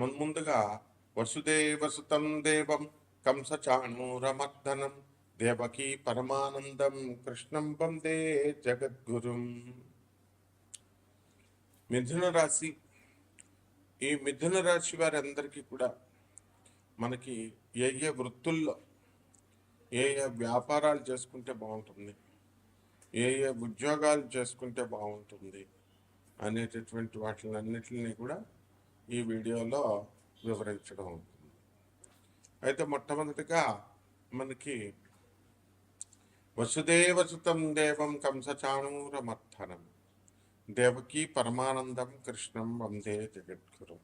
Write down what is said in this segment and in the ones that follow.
ముందుగా వసుదేవ సుతం దేవం కంసచాణూరమర్దనం దేవకీ పరమానందం కృష్ణం వందే జగద్గురుం. మిథున రాశి ఈ మిథున రాశి వారందరికీ కూడా మనకి ఏ ఏ వృత్తుల్లో ఏ ఏ వ్యాపారాలు చేసుకుంటే బాగుంటుంది ఏ ఏ ఉద్యోగాలు చేసుకుంటే బాగుంటుంది అనేటటువంటి వాటిని అన్నిటిని కూడా ఈ వీడియోలో వివరించడం ఉంటుంది అయితే మొట్టమొదటిగా మనకి వసుదేవసుతం దేవం కంసచాణూరమర్థనం దేవకీ పరమానందం కృష్ణం వందే జగద్గురు.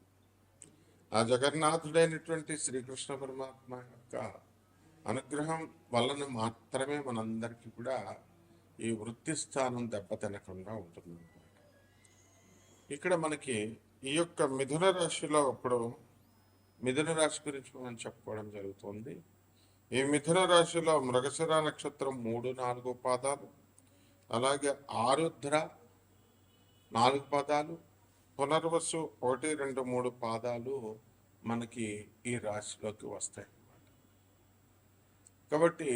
ఆ జగన్నాథుడైనటువంటి శ్రీకృష్ణ పరమాత్మ యొక్క అనుగ్రహం వలన మాత్రమే మనందరికీ కూడా ఈ వృత్తి స్థానం దెబ్బతినకుండా ఉంటుంది ఇక్కడ మనకి ఈ యొక్క మిథున రాశిలో ఇప్పుడు మిథున రాశి గురించి మనం చెప్పుకోవడం జరుగుతుంది. ఈ మిథున రాశిలో మృగశిర నక్షత్రం మూడు నాలుగు పాదాలు అలాగే ఆరుద్ర నాలుగు పాదాలు పునర్వసు ఒకటి రెండు మూడు పాదాలు మనకి ఈ రాశిలోకి వస్తాయి కాబట్టి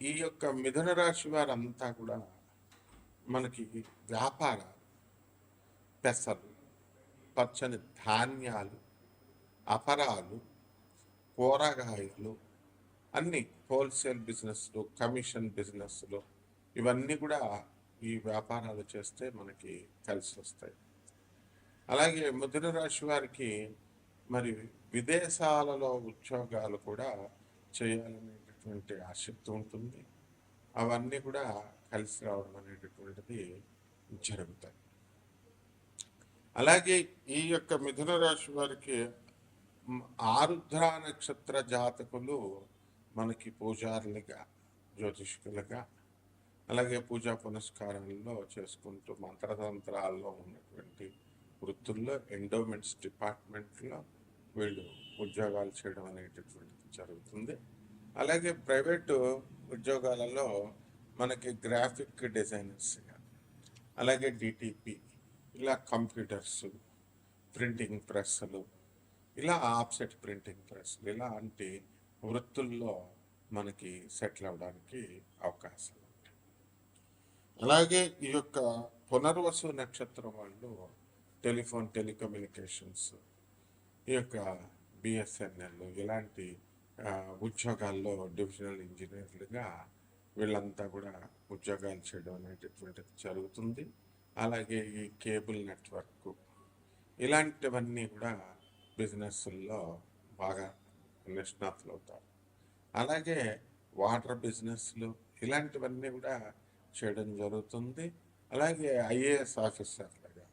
ఈ యొక్క మిథున రాశి వారంతా కూడా మనకి వ్యాపార పెసలు పచ్చని ధాన్యాలు అపరాలు కూరగాయలు అన్ని హోల్సేల్ బిజినెస్లు కమిషన్ బిజినెస్లు ఇవన్నీ కూడా ఈ వ్యాపారాలు చేస్తే మనకి కలిసి వస్తాయి. అలాగే మిథున రాశి వారికి మరి విదేశాలలో ఉద్యోగాలు కూడా చేయాలనేటటువంటి ఆసక్తి ఉంటుంది. అవన్నీ కూడా కలిసి రావడం అనేటటువంటిది జరుగుతాయి. అలాగే ఈ యొక్క మిథున రాశి వారికి ఆరుద్ర నక్షత్ర జాతకులు మనకి పూజారులుగా జ్యోతిష్కులుగా అలాగే పూజా పునస్కారాల్లో చేసుకుంటూ మంత్రతంత్రాల్లో ఉన్నటువంటి వృత్తుల్లో ఎండోమెంట్స్ డిపార్ట్మెంట్లో వీళ్ళు ఉద్యోగాలు చేయడం అనేటటువంటిది జరుగుతుంది. అలాగే ప్రైవేటు ఉద్యోగాలలో మనకి గ్రాఫిక్ డిజైనర్స్గా అలాగే డిటిపి ఇలా కంప్యూటర్స్ ప్రింటింగ్ ప్రెస్లు ఇలా ఆఫ్సెట్ ప్రింటింగ్ ప్రెస్లు ఇలాంటి వృత్తుల్లో మనకి సెటిల్ అవ్వడానికి అవకాశం ఉంటాయి. అలాగే ఈ యొక్క పునర్వసు నక్షత్రం వాళ్ళు టెలిఫోన్ టెలికమ్యూనికేషన్స్ ఈ యొక్క బిఎస్ఎన్ఎల్ ఇలాంటి ఉద్యోగాల్లో డివిజనల్ ఇంజనీర్లుగా వీళ్ళంతా కూడా ఉద్యోగాలు చేయడం అనేటటువంటిది జరుగుతుంది. అలాగే ఈ కేబుల్ నెట్వర్క్ ఇలాంటివన్నీ కూడా బిజినెస్ల్లో బాగా నిష్ణాతులు అవుతారు అలాగే వాటర్ బిజినెస్లు ఇలాంటివన్నీ కూడా చేయడం జరుగుతుంది. అలాగే ఐఏఎస్ ఆఫీసర్లుగా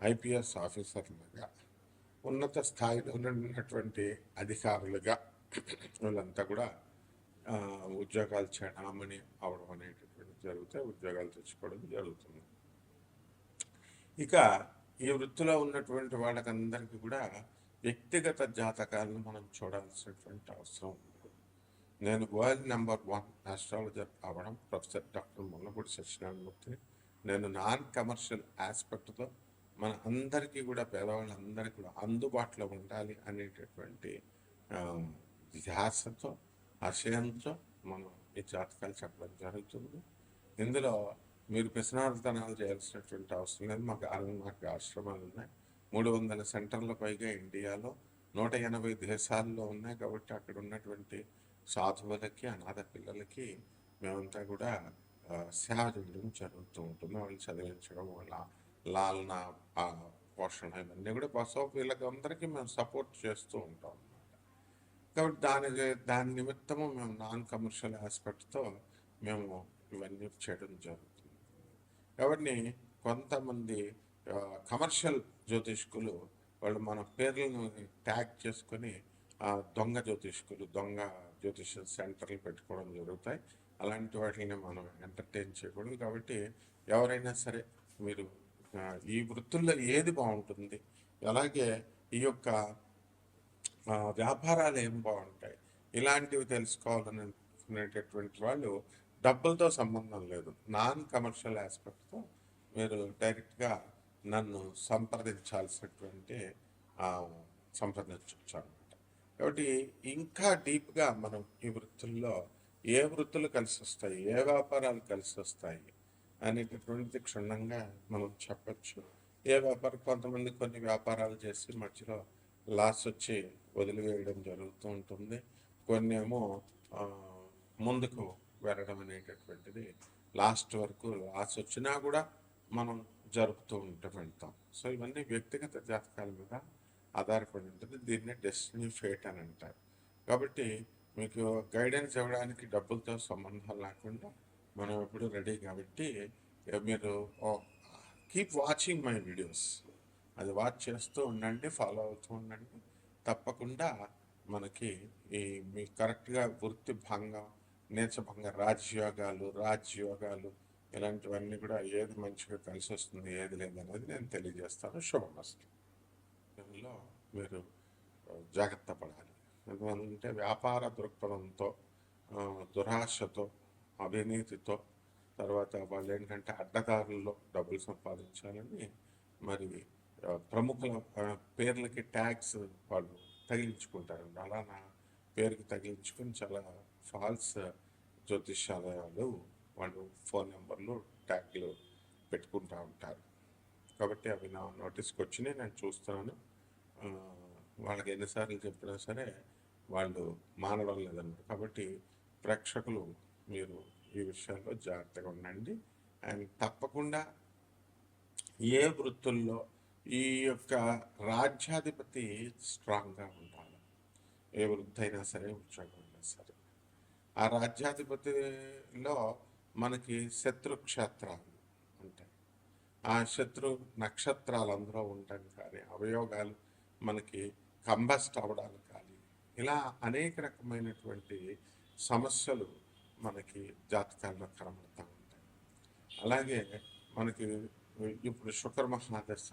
ఐపీఎస్ ఆఫీసర్లుగా ఉన్నత స్థాయిలో ఉన్నటువంటి అధికారులుగా వీళ్ళంతా కూడా ఉద్యోగాలు చేయడామని అవడం అనేటటువంటి జరిగితే ఉద్యోగాలు తెచ్చుకోవడం జరుగుతుంది. ఇక ఈ వృత్తిలో ఉన్నటువంటి వాళ్ళకందరికీ కూడా వ్యక్తిగత జాతకాలను మనం చూడాల్సినటువంటి అవసరం ఉంది. నేను వరల్డ్ నెంబర్ వన్ ఆస్ట్రాలజర్ అవ్వడం ప్రొఫెసర్ డాక్టర్ ముల్లపూడి సత్యనారాయణమూర్తి. నేను నాన్ కమర్షియల్ ఆస్పెక్ట్తో మన అందరికీ కూడా పేదవాళ్ళందరికీ కూడా అందుబాటులో ఉండాలి అనేటటువంటి ధ్యాసతో ఆశయంతో మనం ఈ జాతకాలు చెప్పడం జరుగుతుంది. ఇందులో మీరు పిసనార్థనాలు చేయాల్సినటువంటి అవసరం లేదు. మాకు ఆరు మాకు ఆశ్రమాలు ఉన్నాయి. మూడు వందల సెంటర్ల పైగా ఇండియాలో నూట ఎనభై దేశాల్లో ఉన్నాయి కాబట్టి అక్కడ ఉన్నటువంటి సాధువులకి అనాథ పిల్లలకి మేమంతా కూడా సేవ చేయడం జరుగుతూ ఉంటుంది. వాళ్ళు చదివించడం వాళ్ళ లాలన పోషణ ఇవన్నీ కూడా బసో వీళ్ళకి అందరికీ మేము సపోర్ట్ చేస్తూ ఉంటాం అన్నమాట. కాబట్టి దాని దాని నిమిత్తము మేము నాన్ కమర్షియల్ ఆస్పెక్ట్తో మేము ఇవన్నీ చేయడం జరుగుతుంది. ఎవరిని కొంతమంది కమర్షియల్ జ్యోతిష్కులు వాళ్ళు మన పేర్లను ట్యాగ్ చేసుకొని దొంగ జ్యోతిష్కులు దొంగ జ్యోతిష సెంటర్లు పెట్టుకోవడం జరుగుతాయి. అలాంటి వాటిని మనం ఎంటర్టైన్ చేయకూడదు. కాబట్టి ఎవరైనా సరే మీరు ఈ వృత్తుల్లో ఏది బాగుంటుంది అలాగే ఈ యొక్క వ్యాపారాలు ఏం బాగుంటాయి ఇలాంటివి తెలుసుకోవాలని అనుకునేటటువంటి వాళ్ళు డబ్బులతో సంబంధం లేదు. నాన్ కమర్షియల్ ఆస్పెక్ట్తో మీరు డైరెక్ట్గా నన్ను సంప్రదించాల్సినటువంటి సంప్రదించవచ్చు అనమాట కాబట్టి ఇంకా డీప్గా మనం ఈ వృత్తుల్లో ఏ వృత్తులు కలిసి వస్తాయి ఏ వ్యాపారాలు కలిసి వస్తాయి అనేటటువంటిది క్షుణ్ణంగా మనం చెప్పచ్చు. ఏ వ్యాపారం కొంతమంది కొన్ని వ్యాపారాలు చేసి మధ్యలో లాస్ వచ్చి వదిలివేయడం జరుగుతూ ఉంటుంది. కొన్ని ఏమో ముందుకు వెళ్ళడం అనేటటువంటిది లాస్ట్ వరకు లాస్ వచ్చినా కూడా మనం జరుపుతూ ఉంటూ వెళ్తాం. సో ఇవన్నీ వ్యక్తిగత జాతకాల మీద ఆధారపడి ఉంటుంది. దీన్ని డెస్టినీ ఫేట్ అని అంటారు. కాబట్టి మీకు గైడెన్స్ ఇవ్వడానికి డబ్బులతో సంబంధం లేకుండా మనం ఎప్పుడు రెడీ కాబట్టి మీరు కీప్ వాచింగ్ మై వీడియోస్. అది వాచ్ చేస్తూ ఉండండి ఫాలో అవుతూ ఉండండి. తప్పకుండా మనకి ఈ మీ కరెక్ట్గా వృత్తి భంగం నీచభంగ రాజయోగాలు రాజ్యోగాలు ఇలాంటివన్నీ కూడా ఏది మంచిగా కలిసి వస్తుంది ఏది లేదనేది నేను తెలియజేస్తాను. శుభమస్తు దీనిలో మీరు జాగ్రత్త పడాలి. ఎందుకంటే వ్యాపార దృక్పథంతో దురాశతో అవినీతితో తర్వాత వాళ్ళు ఏంటంటే అడ్డదారుల్లో డబ్బులు సంపాదించాలని మరి ప్రముఖుల పేర్లకి ట్యాక్స్ వాళ్ళు తగిలించుకుంటారు అలా నా పేరుకి తగిలించుకుని చాలా ఫాల్స్ జ్యోతిషాలయాలు వాళ్ళు ఫోన్ నెంబర్లు ట్యాగ్లు పెట్టుకుంటూ ఉంటారు. కాబట్టి అవి నా నోటీస్కి వచ్చినాయి నేను చూస్తున్నాను. వాళ్ళకి ఎన్నిసార్లు చెప్పినా సరే వాళ్ళు మానడం లేదన్నమాట కాబట్టి ప్రేక్షకులు మీరు ఈ విషయాల్లో జాగ్రత్తగా ఉండండి. అండ్ తప్పకుండా ఏ వృత్తుల్లో ఈ యొక్క రాజ్యాధిపతి స్ట్రాంగ్గా ఉండాలి. ఏ వృత్తి అయినా సరే ఉద్యోగం అయినా సరే. ఆ రాజ్యాధిపతిలో మనకి శత్రుక్షేత్రాలు ఉంటాయి. ఆ శత్రు నక్షత్రాలు అందులో ఉండడం కానీ అవయోగాలు మనకి కంబస్ట్ అవడాలు కానీ ఇలా అనేక రకమైనటువంటి సమస్యలు మనకి జాతకాల్లో కనబడుతూ ఉంటాయి. అలాగే మనకి ఇప్పుడు శుక్ర మహాదశ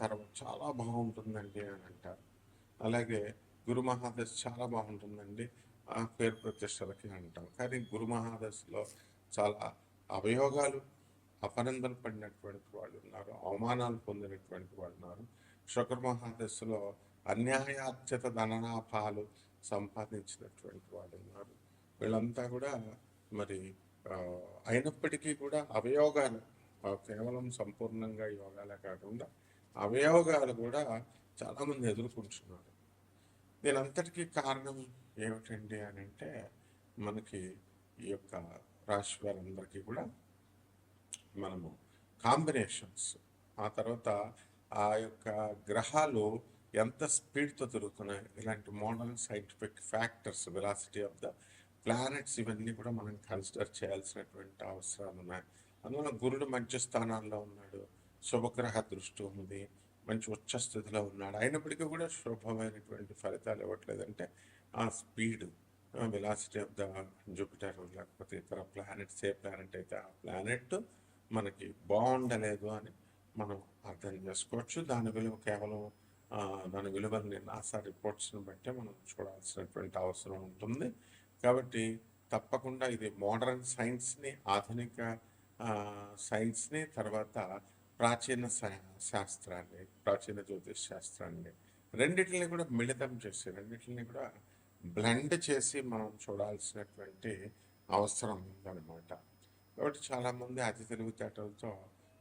తర్వాత చాలా బాగుంటుందండి అని అంటారు. అలాగే గురు మహాదశ చాలా బాగుంటుందండి. ఆ పేరు ప్రతిష్టలకి అంటాం. కానీ గురు మహాదశలో చాలా అవయోగాలు అపనందన పడినటువంటి వాళ్ళు ఉన్నారు అవమానాలు పొందినటువంటి వాళ్ళు ఉన్నారు. శుక్ర మహాదశలో అన్యాయార్జిత ధననాభాలు సంపాదించినటువంటి వాళ్ళు ఉన్నారు. వీళ్ళంతా కూడా మరి అయినప్పటికీ కూడా అవయోగాలు కేవలం సంపూర్ణంగా యోగాలే కాకుండా అవయోగాలు కూడా చాలామంది ఎదుర్కొంటున్నారు. దీనంతటికీ కారణం ఏమిటండి అని అంటే మనకి ఈ యొక్క రాశి వారందరికీ కూడా మనము కాంబినేషన్స్ ఆ తర్వాత ఆ యొక్క గ్రహాలు ఎంత స్పీడ్తో తిరుగుతున్నాయి ఇలాంటి modern scientific factors velocity of the planets ఇవన్నీ కూడా మనం కన్సిడర్ చేయాల్సినటువంటి అవసరాలు ఉన్నాయి. అందువల్ల గురుడు మంచి స్థానాల్లో ఉన్నాడు శుభగ్రహ దృష్టి ఉంది మంచి ఉచ్చ స్థితిలో ఉన్నాడు. అయినప్పటికీ కూడా శుభమైనటువంటి ఫలితాలు ఇవ్వట్లేదంటే ఆ speed velocity of the Jupiter లేకపోతే ఇతర ప్లానెట్స్ ఏ ప్లానెట్ అయితే ఆ ప్లానెట్ మనకి బాగుండలేదు అని మనం అర్థం చేసుకోవచ్చు. దాని విలువ కేవలం దాని విలువల్ని నాసా రిపోర్ట్స్ని బట్టే మనం చూడాల్సినటువంటి అవసరం ఉంటుంది. కాబట్టి తప్పకుండా ఇది మోడర్న్ సైన్స్ని ఆధునిక సైన్స్ని తర్వాత ప్రాచీన శాస్త్రాన్ని ప్రాచీన జ్యోతిష్ శాస్త్రాన్ని రెండిటిని కూడా మిళితం చేసి రెండిటిని కూడా బ్లెండ్ చేసి మనం చూడాల్సినటువంటి అవసరం ఉందన్నమాట. కాబట్టి చాలామంది అతి తెలివితేటలతో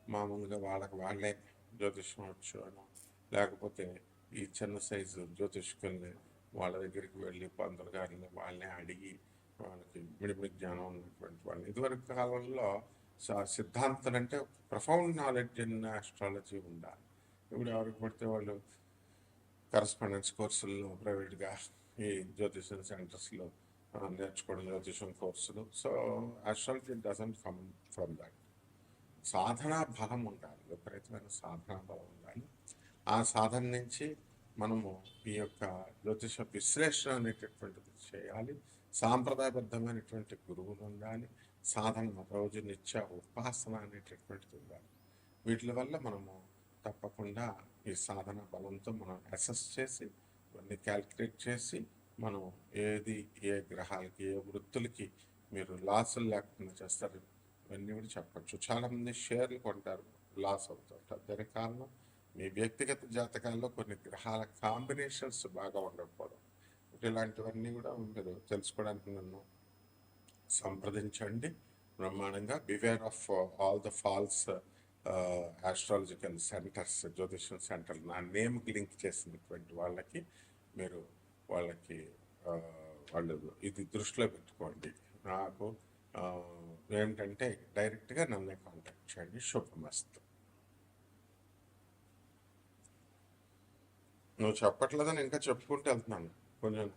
మామూలుగా వాళ్ళకి వాళ్ళే జ్యోతిష్యం వచ్చు అని లేకపోతే ఈ చిన్న సైజు జ్యోతిష్కుల్ని వాళ్ళ దగ్గరికి వెళ్ళి పంతులు గారిని వాళ్ళని అడిగి వాళ్ళకి మిడిమిడి జ్ఞానం ఉన్నటువంటి వాళ్ళని. ఇదివరకు కాలంలో స- సిద్ధాంతాలు అంటే ప్రఫౌండ్ నాలెడ్జ్ ఇన్ ఆస్ట్రాలజీ ఉండాలి. ఇప్పుడు ఎవరికి పడితే వాళ్ళు కరస్పాండెన్స్ కోర్సుల్లో ప్రైవేట్గా ఈ జ్యోతిషం సెంటర్స్లో నేర్చుకోవడం జ్యోతిషం కోర్సులు. So astrology doesn't come from that. సాధనా బలం ఉండాలి. విపరీతమైన సాధనా బలం ఉండాలి. ఆ సాధన నుంచి మనము ఈ యొక్క జ్యోతిష విశ్లేషణ అనేటటువంటిది చేయాలి. సాంప్రదాయబద్ధమైనటువంటి గురువులు ఉండాలి. సాధన రోజు నిత్య ఉపాసన అనేటటువంటిది ఉండాలి. వీటి వల్ల మనము తప్పకుండా ఈ సాధన బలంతో మనం అసెస్ చేసి ఇవన్నీ క్యాల్కులేట్ చేసి మనం ఏది ఏ గ్రహాలకి ఏ వృత్తులకి మీరు లాసులు లేకుండా చేస్తారు ఇవన్నీ కూడా చెప్పచ్చు. చాలామంది షేర్లు కొంటారు. లాస్ అవుతుంటారు. దానికి కారణం మీ వ్యక్తిగత జాతకాల్లో కొన్ని గ్రహాల కాంబినేషన్స్ బాగా ఉండకపోవడం. ఇలాంటివన్నీ కూడా మీరు తెలుసుకోవడానికి నన్ను సంప్రదించండి. బ్రహ్మాండంగా beware of all the false astrological centres జ్యోతిషం సెంటర్ నా నేమ్కి లింక్ చేసినటువంటి వాళ్ళకి మీరు వాళ్ళకి uh, వాళ్ళు ఇది దృష్టిలో పెట్టుకోండి. నాకు uh, ఏంటంటే డైరెక్ట్గా నన్నే కాంటాక్ట్ చేయండి. శుభమస్తు. నువ్వు చెప్పట్లేదని ఇంకా చెప్పుకుంటూ వెళ్తున్నాను. కొంచెం